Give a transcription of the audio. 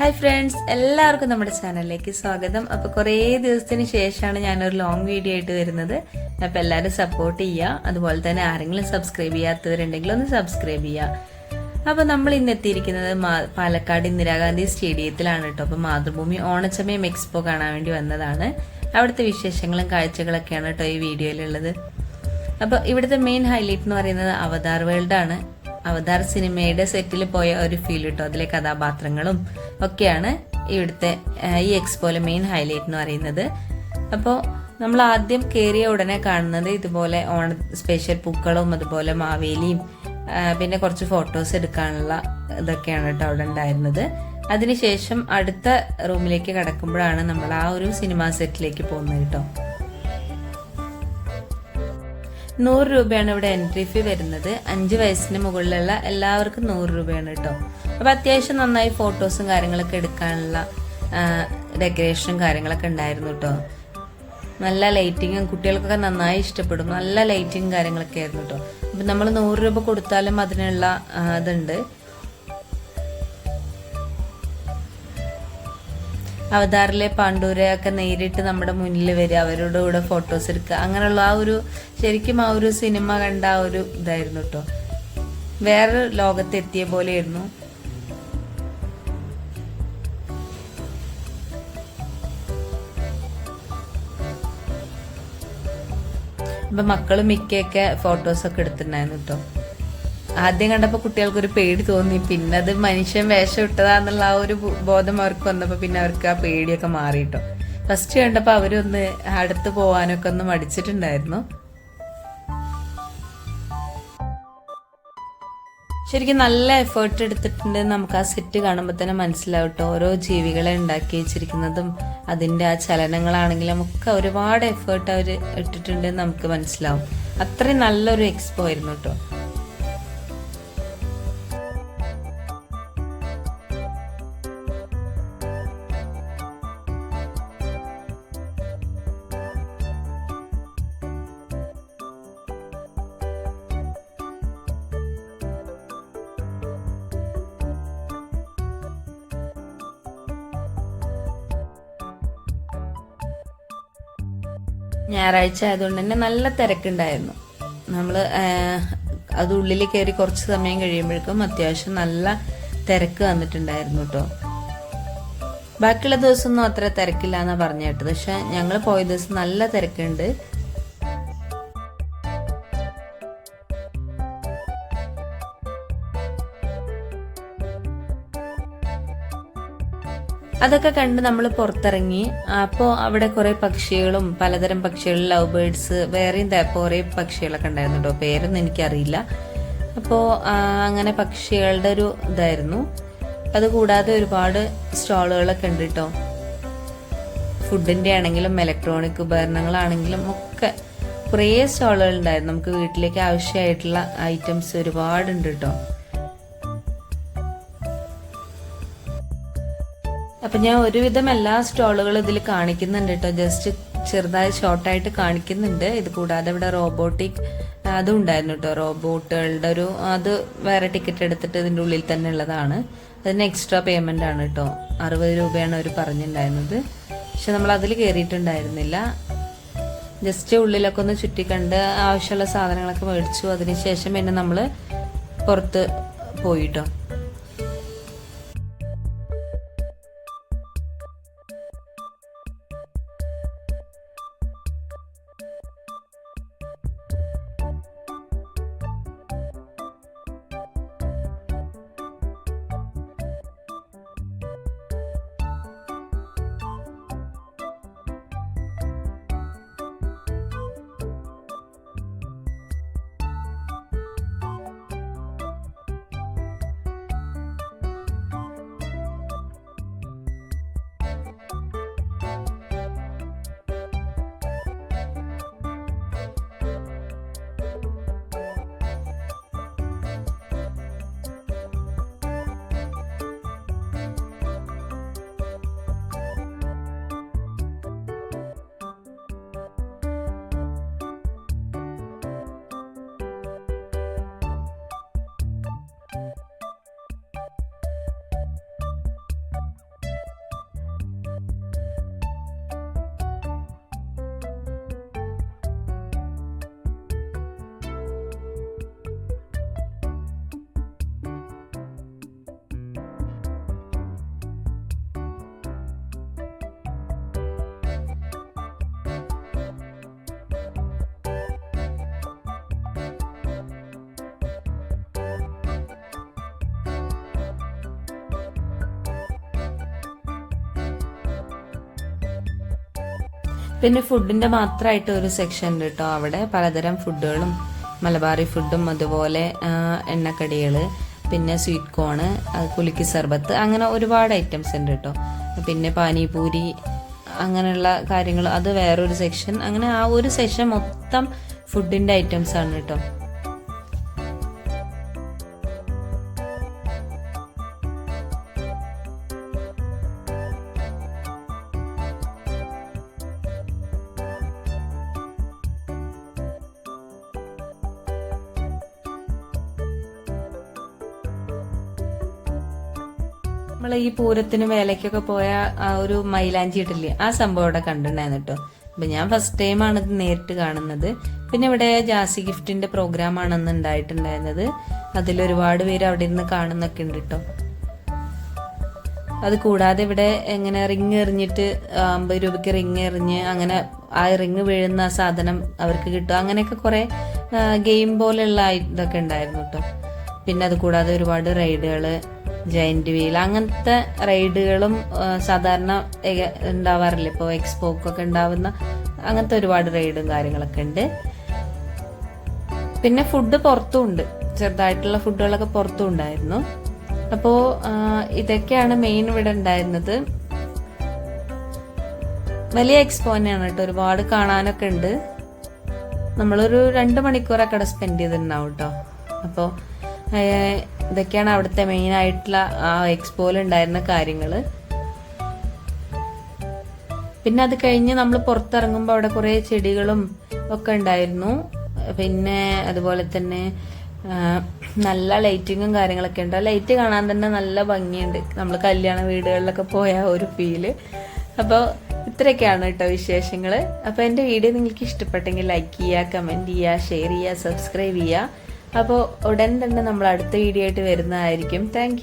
Hi friends എല്ലാവർക്കും നമ്മുടെ ചാനലിലേക്ക് സ്വാഗതം. അപ്പോൾ കുറേ ദിവസത്തിന് ശേഷമാണ് ഞാനൊരു ലോങ് വീഡിയോ ആയിട്ട് വരുന്നത്. അപ്പോൾ എല്ലാവരും സപ്പോർട്ട് ചെയ്യുക. അതുപോലെ തന്നെ ആരെങ്കിലും സബ്സ്ക്രൈബ് ചെയ്യാത്തവരുണ്ടെങ്കിൽ ഒന്ന് സബ്സ്ക്രൈബ് ചെയ്യുക. അപ്പൊ നമ്മൾ ഇന്ന് എത്തിയിരിക്കുന്നത് പാലക്കാട് ഇന്ദിരാഗാന്ധി സ്റ്റേഡിയത്തിലാണ് കേട്ടോ. അപ്പോൾ മാതൃഭൂമി ഓണച്ചമയം എക്സ്പോ കാണാൻ വേണ്ടി വന്നതാണ്. അവിടുത്തെ വിശേഷങ്ങളും കാഴ്ചകളൊക്കെയാണ് കേട്ടോ ഈ വീഡിയോയിലുള്ളത് അപ്പോൾ ഇവിടുത്തെ മെയിൻ ഹൈലൈറ്റ് എന്ന് പറയുന്നത് അവതാർ വേൾഡ് ആണ്. അവതാർ സിനിമയുടെ സെറ്റിൽ പോയ ഒരു ഫീൽ കിട്ടും അതിലെ കഥാപാത്രങ്ങളും ഒക്കെയാണ് ഇവിടുത്തെ ഈ എക്സ്പോയിലെ മെയിൻ ഹൈലൈറ്റ് എന്ന് പറയുന്നത്. അപ്പോൾ നമ്മൾ ആദ്യം കയറിയ ഉടനെ കാണുന്നത് ഇതുപോലെ ഓണ സ്പെഷ്യൽ പൂക്കളും അതുപോലെ മാവേലിയും പിന്നെ കുറച്ച് ഫോട്ടോസ് എടുക്കാനുള്ള ഇതൊക്കെയാണ് കേട്ടോ അവിടെ ഉണ്ടായിരുന്നത്. അതിനുശേഷം അടുത്ത റൂമിലേക്ക് കടക്കുമ്പോഴാണ് നമ്മൾ ആ ഒരു സിനിമാ സെറ്റിലേക്ക് പോകുന്നത് കേട്ടോ നൂറ് രൂപയാണ് ഇവിടെ എൻട്രി ഫീ വരുന്നത്. അഞ്ച് വയസ്സിന് മുകളിലുള്ള എല്ലാവർക്കും നൂറ് രൂപയാണ് കേട്ടോ അപ്പൊ അത്യാവശ്യം നന്നായി ഫോട്ടോസും കാര്യങ്ങളൊക്കെ എടുക്കാനുള്ള ഡെക്കറേഷനും കാര്യങ്ങളൊക്കെ ഉണ്ടായിരുന്നു കേട്ടോ നല്ല ലൈറ്റിങ്ങും കുട്ടികൾക്കൊക്കെ നന്നായി ഇഷ്ടപ്പെടും. നല്ല ലൈറ്റിങ്ങും കാര്യങ്ങളൊക്കെ ആയിരുന്നു കേട്ടോ അപ്പൊ നമ്മൾ നൂറ് രൂപ കൊടുത്താലും അതിനുള്ള ഇതുണ്ട്. അവതാറിലെ പാണ്ഡൂരയൊക്കെ നേരിട്ട് നമ്മുടെ മുന്നിൽ വരിക അവരുടെ കൂടെ ഫോട്ടോസ് എടുക്കുക. അങ്ങനെയുള്ള ആ ഒരു ശരിക്കും ആ ഒരു സിനിമ കണ്ട ആ ഒരു ഇതായിരുന്നു കേട്ടോ വേറെ ലോകത്തെത്തിയ പോലെയായിരുന്നു. അപ്പൊ മക്കളും മിക്കയൊക്കെ ഫോട്ടോസ് ഒക്കെ എടുത്തിട്ടുണ്ടായിരുന്നു കേട്ടോ ആദ്യം കണ്ടപ്പോ കുട്ടികൾക്ക് ഒരു പേടി തോന്നി. പിന്നെ അത് മനുഷ്യൻ വേഷം ഇട്ടതാന്നുള്ള ആ ഒരു ബോധം അവർക്ക് വന്നപ്പോ പിന്നെ അവർക്ക് ആ പേടിയൊക്കെ മാറിയിട്ടോ ഫസ്റ്റ് കണ്ടപ്പോ അവരൊന്ന് അടുത്ത് പോവാനൊക്കെ ഒന്ന് മടിച്ചിട്ടുണ്ടായിരുന്നു. ശരിക്കും നല്ല എഫേർട്ട് എടുത്തിട്ടുണ്ട് നമുക്ക് ആ സെറ്റ് കാണുമ്പോൾ തന്നെ മനസ്സിലാവും ട്ടോ. ഓരോ ജീവികളെ ഉണ്ടാക്കി വെച്ചിരിക്കുന്നതും അതിന്റെ ആ ചലനങ്ങളാണെങ്കിലും ഒക്കെ ഒരുപാട് എഫേർട്ട് അവർ ഇട്ടിട്ടുണ്ട് നമുക്ക് മനസ്സിലാവും. അത്രയും നല്ലൊരു എക്സ്പോ ആയിരുന്നു കേട്ടോ ഞായറാഴ്ച ആയതുകൊണ്ട് തന്നെ നല്ല തിരക്കുണ്ടായിരുന്നു. നമ്മൾ അത് ഉള്ളിൽ കയറി കുറച്ച് സമയം കഴിയുമ്പോഴേക്കും അത്യാവശ്യം നല്ല തിരക്ക് വന്നിട്ടുണ്ടായിരുന്നു കേട്ടോ ബാക്കിയുള്ള ദിവസമൊന്നും അത്ര തിരക്കില്ല എന്നാ പറഞ്ഞു കേട്ടത്. പക്ഷെ ഞങ്ങൾ പോയ ദിവസം നല്ല തിരക്കുണ്ട്. അതൊക്കെ കണ്ട് നമ്മൾ പുറത്തിറങ്ങി. അപ്പോൾ അവിടെ കുറേ പക്ഷികളും പലതരം പക്ഷികൾ ലവ് ബേർഡ്സ് വേറെയും കുറേ പക്ഷികളൊക്കെ ഉണ്ടായിരുന്നു കേട്ടോ പേരൊന്നും എനിക്കറിയില്ല. അപ്പോൾ അങ്ങനെ പക്ഷികളുടെ ഒരു ഇതായിരുന്നു. അതുകൂടാതെ ഒരുപാട് സ്റ്റാളുകളൊക്കെ ഉണ്ട് കേട്ടോ ഫുഡിന്റെ ആണെങ്കിലും ഇലക്ട്രോണിക് ഉപകരണങ്ങളാണെങ്കിലും ഒക്കെ കുറേ സ്റ്റാളുകൾ ഉണ്ടായിരുന്നു. നമുക്ക് വീട്ടിലേക്ക് ആവശ്യമായിട്ടുള്ള ഐറ്റംസ് ഒരുപാടുണ്ട് കേട്ടോ അപ്പൊ ഞാൻ ഒരുവിധം എല്ലാ സ്റ്റോളുകളും ഇതിൽ കാണിക്കുന്നുണ്ട് കേട്ടോ ജസ്റ്റ് ചെറുതായി ഷോർട്ടായിട്ട് കാണിക്കുന്നുണ്ട്. ഇത് കൂടാതെ ഇവിടെ റോബോട്ടിക് അതും ഉണ്ടായിരുന്നു കേട്ടോ റോബോട്ടുകളുടെ ഒരു അത് വേറെ ടിക്കറ്റ് എടുത്തിട്ട് ഇതിന്റെ ഉള്ളിൽ തന്നെ ഉള്ളതാണ്. അതിന് എക്സ്ട്രാ പേയ്മെന്റ് ആണ് കേട്ടോ അറുപത് രൂപയാണ് അവർ പറഞ്ഞിട്ടുണ്ടായിരുന്നത് പക്ഷെ നമ്മൾ അതിൽ കയറിയിട്ടുണ്ടായിരുന്നില്ല ജസ്റ്റ് ഉള്ളിലൊക്കെ ഒന്ന് ചുറ്റിക്കണ്ട് ആവശ്യമുള്ള സാധനങ്ങളൊക്കെ മേടിച്ചു. അതിനുശേഷം പിന്നെ നമ്മൾ പുറത്ത് പോയിട്ടോ പിന്നെ ഫുഡിന്റെ മാത്രമായിട്ട് ഒരു സെക്ഷൻ ഉണ്ട് കേട്ടോ അവിടെ. പലതരം ഫുഡുകളും മലബാറി ഫുഡും അതുപോലെ എണ്ണക്കടികൾ പിന്നെ സ്വീറ്റ് കോണ് കുലുക്കി സർബത്ത് അങ്ങനെ ഒരുപാട് ഐറ്റംസ് ഉണ്ട് കേട്ടോ പിന്നെ പാനിപൂരി അങ്ങനെയുള്ള കാര്യങ്ങൾ അത് വേറൊരു സെക്ഷൻ അങ്ങനെ ആ ഒരു സെക്ഷൻ മൊത്തം ഫുഡിന്റെ ഐറ്റംസ് ആണ് കേട്ടോ നമ്മൾ ഈ പൂരത്തിന് വേലയ്ക്കൊക്കെ പോയ ആ ഒരു മൈലാഞ്ചി ഇട്ടില്ലേ ആ സംഭവം ഇവിടെ കണ്ടിട്ടുണ്ടായിരുന്നു കേട്ടോ. അപ്പൊ ഞാൻ ഫസ്റ്റ് ടൈം ആണ് ഇത് നേരിട്ട് കാണുന്നത്. പിന്നെ ഇവിടെ ജാസി ഗിഫ്റ്റിന്റെ പ്രോഗ്രാം ആണെന്ന് ഉണ്ടായിട്ടുണ്ടായിരുന്നത്. അതിൽ ഒരുപാട് പേര് അവിടെ ഇരുന്ന് കാണുന്നൊക്കെ ഉണ്ട് കേട്ടോ. അത് കൂടാതെ ഇവിടെ എങ്ങനെ റിങ് എറിഞ്ഞിട്ട് അമ്പത് രൂപയ്ക്ക് റിങ് എറിഞ്ഞ് അങ്ങനെ ആ റിങ് വീഴുന്ന സാധനം അവർക്ക് കിട്ടും. അങ്ങനെയൊക്കെ കുറെ ഗെയിം പോലെയുള്ള ഇതൊക്കെ ഉണ്ടായിരുന്നു കേട്ടോ. പിന്നെ അത് കൂടാതെ ഒരുപാട് റൈഡുകൾ ജയന്റ് വീൽ അങ്ങനത്തെ റൈഡുകളും സാധാരണ ഉണ്ടാവാറില്ല. ഇപ്പോൾ എക്സ്പോക്കൊക്കെ ഉണ്ടാവുന്ന അങ്ങനത്തെ ഒരുപാട് റൈഡും കാര്യങ്ങളൊക്കെ ഉണ്ട്. പിന്നെ ഫുഡ് പുറത്തും ഉണ്ട്. ചെറുതായിട്ടുള്ള ഫുഡുകളൊക്കെ പുറത്തും ഉണ്ടായിരുന്നു. അപ്പോ ഇതൊക്കെയാണ് മെയിൻ ഇവിടെ ഉണ്ടായിരുന്നത്. വലിയ എക്സ്പോ തന്നെയാണ് കേട്ടോ. ഒരുപാട് കാണാനൊക്കെ ഉണ്ട്. നമ്മളൊരു രണ്ട് മണിക്കൂറൊക്കെ അവിടെ സ്പെൻഡ് ചെയ്തിട്ടുണ്ടാവും കേട്ടോ. അപ്പോൾ ഇതൊക്കെയാണ് അവിടുത്തെ മെയിൻ ആയിട്ടുള്ള ആ എക്സ്പോയിൽ ഉണ്ടായിരുന്ന കാര്യങ്ങൾ പിന്നെ അത് കഴിഞ്ഞ് നമ്മൾ പുറത്തിറങ്ങുമ്പോൾ അവിടെ കുറേ ചെടികളും ഒക്കെ ഉണ്ടായിരുന്നു. പിന്നെ അതുപോലെ തന്നെ നല്ല ലൈറ്റിങ്ങും കാര്യങ്ങളൊക്കെ ഉണ്ട്. ലൈറ്റ് കാണാൻ തന്നെ നല്ല ഭംഗിയുണ്ട്. നമ്മൾ കല്യാണ വീടുകളിലൊക്കെ പോയ ഒരു ഫീൽ അപ്പോൾ ഇത്രയൊക്കെയാണ് കേട്ടോ വിശേഷങ്ങൾ അപ്പോൾ എന്റെ വീഡിയോ നിങ്ങൾക്ക് ഇഷ്ടപ്പെട്ടെങ്കിൽ ലൈക്ക് ചെയ്യുക കമന്റ് ചെയ്യുക ഷെയർ ചെയ്യുക സബ്സ്ക്രൈബ് ചെയ്യുക. അപ്പോൾ ഉടൻ തന്നെ നമ്മൾ അടുത്ത വീഡിയോ ആയിട്ട് വരുന്നതായിരിക്കും. താങ്ക്